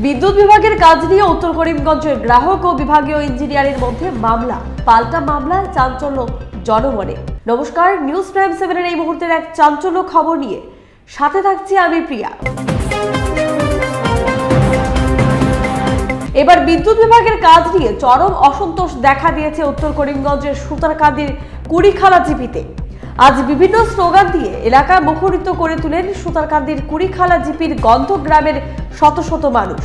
বিদ্যুৎ বিভাগের কাজ নিয়ে উত্তর করিমগঞ্জের গ্রাহক ও বিভাগীয় ইঞ্জিনিয়ারের মধ্যে মামলা, পাল্টা মামলায় চাঞ্চল্য, জনমনে। নমস্কার, নিউজ প্রাইম সেভেনের এই মুহূর্তের এক চাঞ্চল্য খবর নিয়ে। সাথে থাকছি আমি প্রিয়া। এবার বিদ্যুৎ বিভাগের কাজ নিয়ে চরম অসন্তোষ দেখা দিয়েছে উত্তর করিমগঞ্জের সুতারকান্দির কুড়িখালা জিপিতে। আজ বিভিন্ন স্লোগান দিয়ে এলাকা মুখরিত করে তুলেন সুতারকান্দির কুড়িখালা জিপির গন্ধ গ্রামের শত শত মানুষ।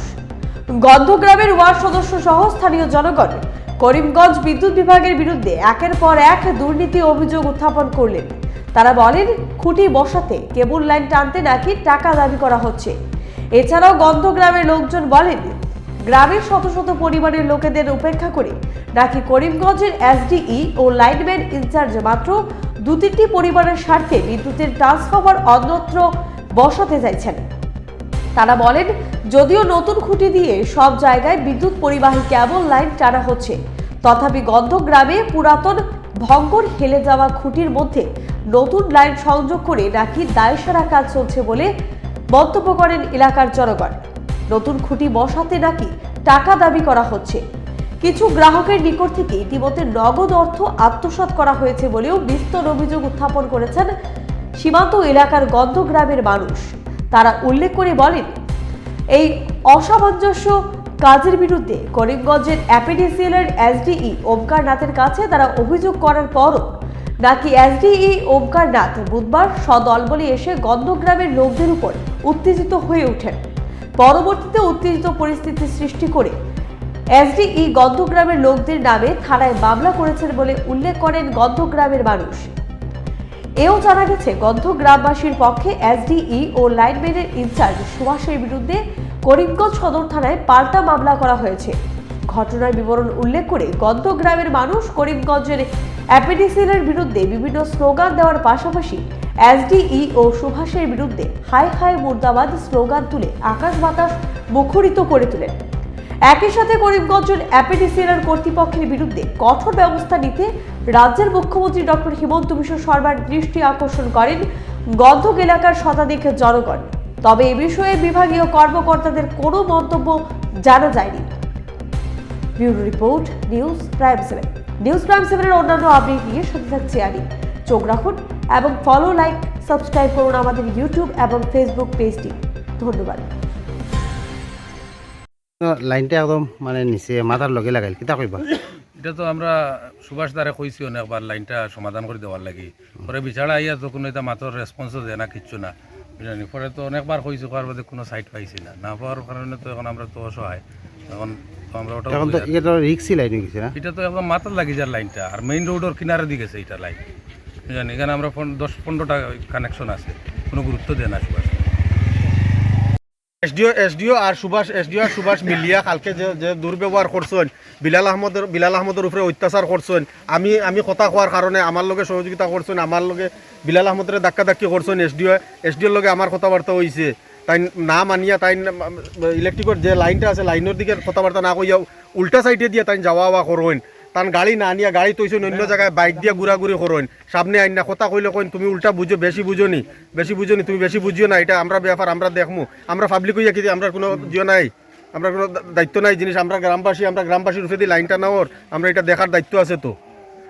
গন্ধ গ্রামের ওয়ার্ড সদস্য সহ স্থানীয় জনগণ করিমগঞ্জ বিদ্যুৎ বিভাগের বিরুদ্ধে একের পর এক দুর্নীতি অভিযোগ উত্থাপন করলেন। তারা বলেন, খুঁটি বসাতে কেবল লাইন টানতে নাকি টাকা দাবি করা হচ্ছে। এছাড়াও গন্ধ গ্রামের লোকজন বলেন, গ্রামের শত শত পরিবারের লোকেদের উপেক্ষা করে নাকি করিমগঞ্জের এসডিই ও লাইনম্যান ইনচার্জ মাত্র দু তিনটি পরিবারের স্বার্থে বিদ্যুতের ট্রান্সফরমার অন্যত্র বসাতে চাইছেন। তারা বলেন, যদিও নতুন খুঁটি দিয়ে সব জায়গায় বিদ্যুৎ পরিবাহী কেবল লাইন টানা হচ্ছে, তথাপি গন্ধ গ্রামে পুরাতন ভঙ্গর হেলে যাওয়া খুঁটির মধ্যে নতুন লাইন সংযোগ করে নাকি দায়সারা কাজ চলছে বলে মন্তব্য করেন এলাকার জনগণ। নতুন খুঁটি বসাতে নাকি টাকা দাবি করা হচ্ছে। কিছু গ্রাহকের নিকট থেকে ইতিমধ্যে নগদ অর্থ আত্মসাৎ করা হয়েছে বলেও বিস্তর অভিযোগ উত্থাপন করেছেন সীমান্ত এলাকার গন্ধ গ্রামের মানুষ। তারা উল্লেখ করে বলেন, এই অসামঞ্জস্য কাজের বিরুদ্ধে করিমগঞ্জের অ্যাপিডিসিএল এর এসডিই ওমকার নাথের কাছে তারা অভিযোগ করার পরও নাকি এসডিই ওমকার নাথ বুধবার সদলবলে এসে গন্ধগ্রামের লোকদের উপর উত্তেজিত হয়ে ওঠেন। পরবর্তীতে উত্তেজিত পরিস্থিতি সৃষ্টি করে এসডিই গন্ধগ্রামের লোকদের নামে থানায় মামলা করেছেন বলে উল্লেখ করেন গন্ধগ্রামের মানুষ। এও জানা গেছে গন্ধ গ্রামবাসীর পক্ষে এসডিই ও লাইনম্যানের ইনচার্জ সুভাষের বিরুদ্ধে করিমগঞ্জ সদর থানায় পাল্টা মামলা করা হয়েছে। ঘটনার বিবরণ উল্লেখ করে গন্ধ গ্রামের মানুষ করিমগঞ্জের অ্যাপেডিসিলের বিরুদ্ধে বিভিন্ন স্লোগান দেওয়ার পাশাপাশি এসডিই ও সুভাষের বিরুদ্ধে হাই হাই মুর্দাবাদ স্লোগান তুলে আকাশ বাতাস মুখরিত করে তোলেন। একই সাথে করিমগঞ্জের অ্যাপেডিসিএর কর্তৃপক্ষের বিরুদ্ধে কঠোর ব্যবস্থা নিতে রাজ্যের মুখ্যমন্ত্রী ডক্টর হিমন্ত বিশ্ব শর্মার দৃষ্টি আকর্ষণ করেন গন্ধক এলাকার শতাধিক জনগণ। তবে এ বিষয়ে বিভাগীয় কর্মকর্তাদের কোনো মন্তব্য জানা যায়নি। Bureau report, news prime seven. News prime সেভেনের অন্যান্য আপডেট নিয়ে সাথে থাকছে আমি চোখ রাখুন এবং ফলো লাইক সাবস্ক্রাইব করুন আমাদের ইউটিউব এবং ফেসবুক পেজটি ধন্যবাদ। লাইনটা একদম মানে নিচে মাথার লগে লাগাইল কিতা কইবা? এটা তো আমরা সুভাষ দ্বারা কইছি অনেকবার লাইনটা সমাধান করে দেওয়ার লাগি। পরে বিছাড়া আইয়া তো কোনো এটা মাত্র রেসপন্সও দেয় না কিচ্ছু না। বুঝলেন পরে তো অনেকবার কইছি করার বাদে কোনো সাইট পাইছি না। না পাওয়ার কারণে তো এখন আমরা তো অসহায়। এখন আমরা ওটা এখন তো এটা রিক্সি লাইন গেছে না? এটা তো একদম মাথার লাগি যার লাইনটা আর মেইন রোডের কিনারে দিকে গেছে এটা লাইন বুঝলেন এখানে আমরা দশ পনেরোটা কানেকশন আছে। কোনো গুরুত্ব দেয় না সুভাষ এসডিও এসডিও আর সুভাষ এসডিও আর সুভাষ মিলিয়া কালকে যে যে দুর্ব্যবহার করছেন, বিলাল আহমদের বিলাল আহমদের উপরে অত্যাচার করছেন, আমি আমি কথা কোয়ার কারণে আমার লগে সহযোগিতা করছেন আমার লগে বিলাল আহমদের ধাক্কা ধাক্কি করছেন এসডিও এসডিওর লগে আমার কথাবার্তা হয়েছে তাই না মানিয়া তাই ইলেকট্রিকের যে লাইনটা আছে লাইনের দিকে কথাবার্তা না কইয়া উল্টা সাইডে দিয়ে তাই যাওয়া আওয়া করবেন তান গাড়ি না নিয়া গাড়ি তৈছেন অন্য জায়গায় বাইক দিয়ে ঘুরাঘুরি করেন সামনে আইন না কথা কইলে কইন তুমি উল্টা বুঝো বেশি বুঝো নি বেশি বুঝো নি তুমি বেশি বুঝিও না এটা আমরা ব্যাপার আমরা দেখমু। আমরা পাবলিক হইয়া কি আমরা কোনো জিও নাই আমরা কোনো দায়িত্ব নাই জিনিস আমরা গ্রামবাসী আমরা গ্রামবাসীর উপরে দিয়ে লাইনটা নেওয়ার আমরা এটা দেখার দায়িত্ব আছে তো।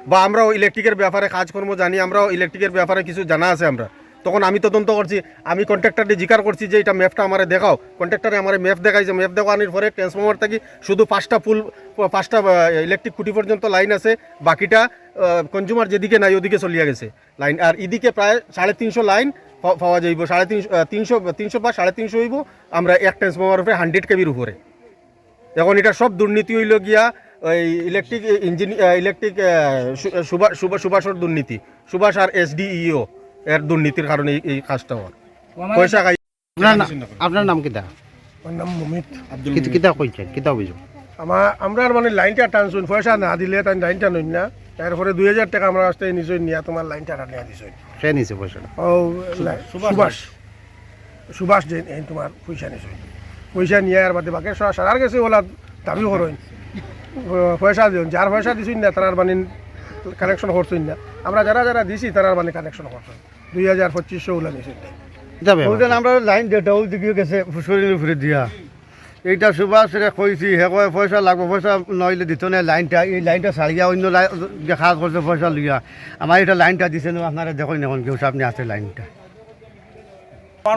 বা আমরাও ইলেকট্রিকের ব্যাপারে কাজকর্ম জানি আমরাও ইলেকট্রিকের ব্যাপারে কিছু জানা আছে আমরা। তখন আমি তদন্ত করছি, আমি কন্ট্রাক্টরকে জিকার করছি যে এটা ম্যাপটা আমার দেখাও। কন্ট্রাক্টরে আমার ম্যাপ দেখাইছে ম্যাপ দেখানোর পরে ট্রান্সফর্মার থাকি শুধু পাঁচটা ফুল পাঁচটা ইলেকট্রিক খুঁটি পর্যন্ত লাইন আছে, বাকিটা কনজিউমার যেদিকে নাই ওদিকে চলিয়া গেছে। লাইন আর এদিকে প্রায় সাড়ে তিনশো লাইন পাওয়া যাইব, সাড়ে তিনশো তিনশো তিনশো বা সাড়ে তিনশো হইব আমরা এক ট্রান্সফর্মার উপরে হান্ড্রেড কেবির উপরে। এখন এটা সব দুর্নীতি হইল গিয়া ওই ইলেকট্রিক ইঞ্জিনিয়ার ইলেকট্রিক সুভাষ, সুভাষর দুর্নীতি। সুভাষ আর এসডিইও এর দুর্নীতির কারণে এই- কাজটা হওয়ার পয়সা খাই আপনার না- আপনার নাম কিতা আমার নাম মমিত। কিতা- কিতা কইছেন কিতা অভিযোগ? আমার আমরা মানে লাইনটা টানছুন পয়সা না দিলে তাই লাইনটা নই না। তারপরে দুই হাজার টাকা আমরা আসতে নিজে নিয়ে তোমার লাইনটা টানিয়ে দিছই সে নিছে পয়সাটা ও লাই- সুভাষ। সুভাষ। যে এই তোমার পয়সা নিছই পয়সা নিয়ে আর বাদে বাকি সব সারার গেছে ওলা দাবি করইন পয়সা দিন যার পয়সা দিছুন না তার মানে কানেকশন করছুন না। আমরা যারা যারা দিছি তারার মানে কানেকশন করছুন। দুই হাজার পঁচিশশো নিছুন কিতা ব্যাপার আমরা লাইন যেটা ওই দিকে গেছে শরীরের উপরে দিয়া। এইটা সুভাষ কইছি হে কয় পয়সা লাগবো পয়সা নইলে দিত না লাইনটা এই লাইনটা ছাড়িয়া অন্য লাইন দেখা করছে পয়সা লইয়া। আমার এটা লাইনটা দিছে না আপনারা দেখুন এখন কেউ সামনে আছে লাইনটা।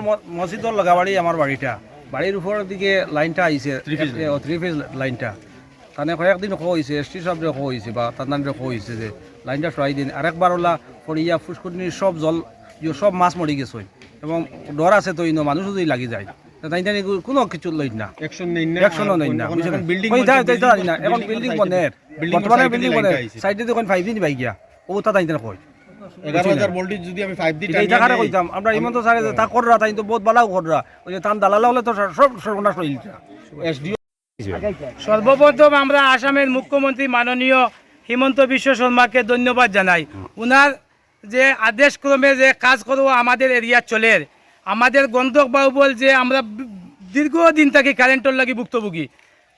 আমার মসজিদর লাগাবাড়ি আমার বাড়িটা বাড়ির উপরের দিকে লাইনটা আইছে থ্রি ফেজ লাইনটা। তানে কয়েকদিন খো হয়েছে এস টি সাহেবরে খো হয়েছে বা তান্দানরে খো হয়েছে যে লাইনটা সরাই দিন। আরেকবার ওলা ফরিয়া ফুসকুনির সব জল ইয়ে সব মাছ মরি গেছে এবং ডর আছে তো ইনো মানুষ যদি লাগি যায় তাই তাই কোনো কিছু লইন না অ্যাকশন একশনও নেই না বিল্ডিং ওই তাই- তাই তো জানি না এখন বিল্ডিং বনের Building বর্তমানে side বিল্ডিং দিয়ে বনের লাইনটা সাইডে দেখুন ফাইভ দিন বাই গিয়া ও তা তাই কই এগারো হাজার ভোল্টেজ যদি আমি ফাইভ দি এটা এটা কারে কইতাম আমরা ইমন তো তা কররা তাই তো বহুত বালাও কররা ওই যে তান দালালা হলে তো সব সর্বনাশ হইলটা সর্বপ্রথম আমরা আসামের মুখ্যমন্ত্রী মাননীয় হিমন্ত বিশ্ব শর্মাকে ধন্যবাদ জানাই। উনার যে আদেশ ক্রমে যে কাজ করব, আমাদের এরিয়া চলে আমাদের গন্ধক বাহুবল যে, আমরা দীর্ঘদিন থাকি কারেন্টর লাগি ভুক্তভোগী।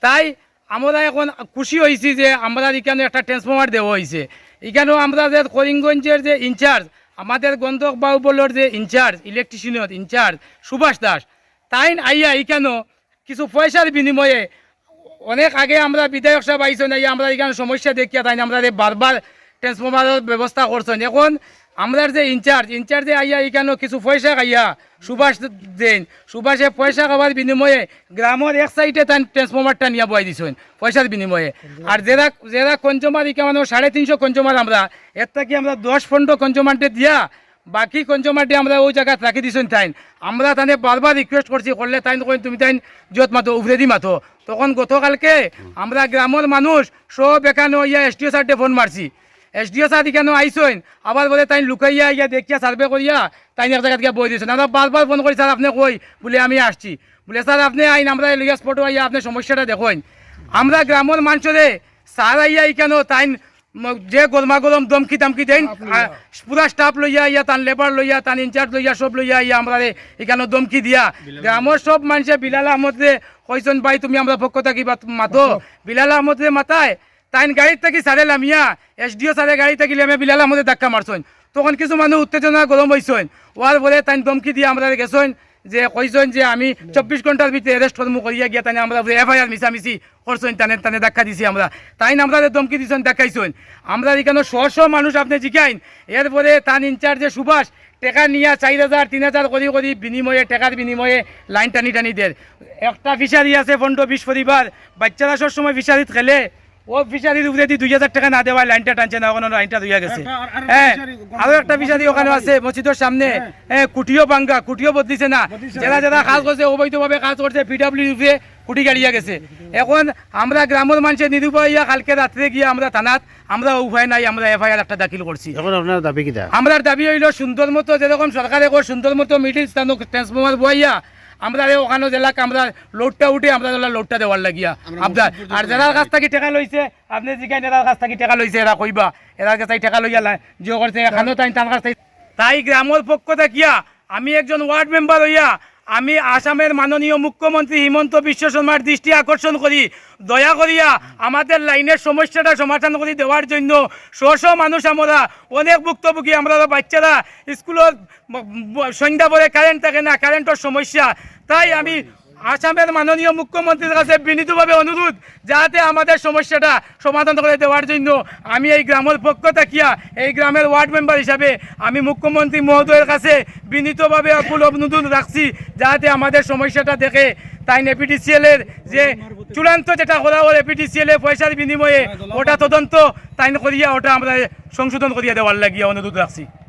তাই আমরা এখন খুশি হয়েছি যে, আমরা এখানে একটা ট্রান্সফর্মার দেওয়া হয়েছে এখানেও আমরা যে করিমগঞ্জের যে ইনচার্জ আমাদের গন্ধক বাহুবলের যে ইনচার্জ ইলেকট্রিশিয়ানের ইনচার্জ সুভাষ দাস, তাই আইয়া এখানেও কিছু পয়সার বিনিময়ে অনেক আগে আমরা বিধায়ক সাহেব আইসেন আমরা এখানে সমস্যা দেখিয়া তাই আমরা বারবার ট্রান্সফর্মারের ব্যবস্থা করছেন। এখন আমরা যে ইনচার্জ, ইনচার্জে আইয়া এখানে কিছু পয়সা খাইয়া সুভাষ দেন, সুভাষে পয়সা খাওয়ার বিনিময়ে গ্রামের এক সাইডে তাই ট্রান্সফর্মারটা নিয়ে বয় দিছেন, পয়সার বিনিময়ে। আর যারা যারা কনজুমার এখানে সাড়ে তিনশো কনজুমার আমরা, এর থেকে আমরা দশ পনেরো কনজুমারটে দিয়া বাকি কনজুমারটি আমরা ওই জায়গায় রাখি দিছেন তাইন। আমরা তানে বারবার রিকোয়েস্ট করছি, করলে তাইন কইন, তুমি তাইন যত মাতো উভরে দি মাতো। তখন গতকালকে আমরা গ্রামের মানুষ সব এখানে ইয়া এসটিও স্যারটে ফোন মারছি। এসডিও স্যার এখানে আইসইন আবার বলে তাই লুকাইয়া ইয়া দেখিয়া সার্ভে করিয়া তাই এক জায়গা থেকে বই দিয়েছেন আমরা বারবার ফোন করি স্যার আপনি কই বলে আমি আসছি। বলে স্যার আপনি আইন আমরা লিগা স্পট আইয়া আপনি সমস্যাটা দেখুন আমরা গ্রামের মানুষরে স্যার আইয়া তাইন ম- যে গরমা গরম দমকি দামকি দেন পুরা স্টাফ লইয়া ইয়া তান লেবার লইয়া তান ইনচার্জ লইয়া সব লইয়া ইয়া আমরা এখানে দমকি দিয়া। গ্রামের সব মানুষে বিলাল আহমদ রে কইছেন ভাই তুমি আমরা পক্ষ থাকি মাতো বিলাল আহমদ রে মাতায়। তাইন গাড়ির থাকি সারে লামিয়া এস এসডিও সারে গাড়ি থাকি লামিয়া বিলাল আহমদে ধাক্কা মারছেন তখন কিছু মানুষ উত্তেজনা গরম হয়েছেন ওয়ার বলে তাইন দমকি দিয়ে আমরা গেছেন যে কইছেন যে আমি চব্বিশ ঘণ্টার ভিতরে অ্যারেস্ট করব করিয়া গিয়া তাই আমরা এফআইআর মিশামিশি করছেন তানে তানে ধাক্কা দিছি আমরা তাই আমরা দমকি দিছেন দেখাইছেন আমরা এখানে শ মানুষ আপনি জিজ্ঞাইন এরপরে তান ইনচার্জে সুভাষ টেকা নিয়া চার হাজার তিন হাজার করি করি বিনিময়ে টেকার বিনিময়ে লাইন টানি টানি দের একটা ফিশারি আছে পনেরো বিশ পরিবার বাচ্চারা সব সময় ফিশারিত খেলে। ও ফিশারির উপরে দিয়ে দুই হাজার টাকা না দেওয়া লাইনটা টানছে না ওখানে লাইনটা গেছে। হ্যাঁ আরও একটা ফিশারি ওখানে আছে মসজিদের সামনে। হ্যাঁ। কুটিও ভাঙ্গা কুটিও বদলিছে না। যারা যারা কাজ করছে অবৈধভাবে কাজ করছে পিডাব্লিউ উপরে কুটি গাড়িয়া গেছে। এখন আমরা গ্রামের মানুষের নিরুপাইয়া কালকে রাত্রে গিয়ে আমরা থানাত আমরা উপায় নাই আমরা এফআইআর একটা দাখিল করছি। এখন আপনার দাবি কিটা আমরা দাবি হইল সুন্দর মতো যেরকম সরকারে সুন্দর মতো মিডিল স্থান ট্রান্সফর্মার বইয়া আমরা ওখানে জেলাকে আমরা লোডটা উঠে আমরা লোডটা দেওয়ার লাগিয়া। আপনার আর যারা কাছ থেকে টাকা লইছে? আপনি জিজ্ঞাসা এরার কাছ থেকে টাকা লইছে এরা কইবা? এরার কাছে টাকা লইয়া লাই যে করছে এখানেও তাই তার কাছ থেকে তাই গ্রামের পক্ষ থাকিয়া আমি একজন ওয়ার্ড মেম্বার হইয়া আমি আসামের মাননীয় মুখ্যমন্ত্রী হিমন্ত বিশ্ব শর্মার দৃষ্টি আকর্ষণ করি দয়া করিয়া আমাদের লাইনের সমস্যাটা সমাধান করে দেওয়ার জন্য শো মানুষ আমরা অনেক ভুক্তভোগী, আমরা বাচ্চারা ব- সন্ধ্যা পরে কারেন্ট থাকে না কারেন্টের সমস্যা। তাই আমি আসামের মাননীয় মুখ্যমন্ত্রীর কাছে বিনীতভাবে অনুরোধ যাতে আমাদের সমস্যাটা সমাধান করে দেওয়ার জন্য আমি এই গ্রামের পক্ষ থাকিয়া এই গ্রামের ওয়ার্ড মেম্বার হিসাবে আমি মুখ্যমন্ত্রী মহোদয়ের কাছে বিনীতভাবে আকুল অনুরোধ রাখছি যাতে আমাদের সমস্যাটা দেখে। তাই এপিডিসিএল এর যে চূড়ান্ত যেটা হল এপিডিসিএল এর পয়সার বিনিময়ে ওটা তদন্ত তাই করিয়া ওটা আমরা সংশোধন করিয়া দেওয়ার লাগিয়া অনুরোধ রাখছি।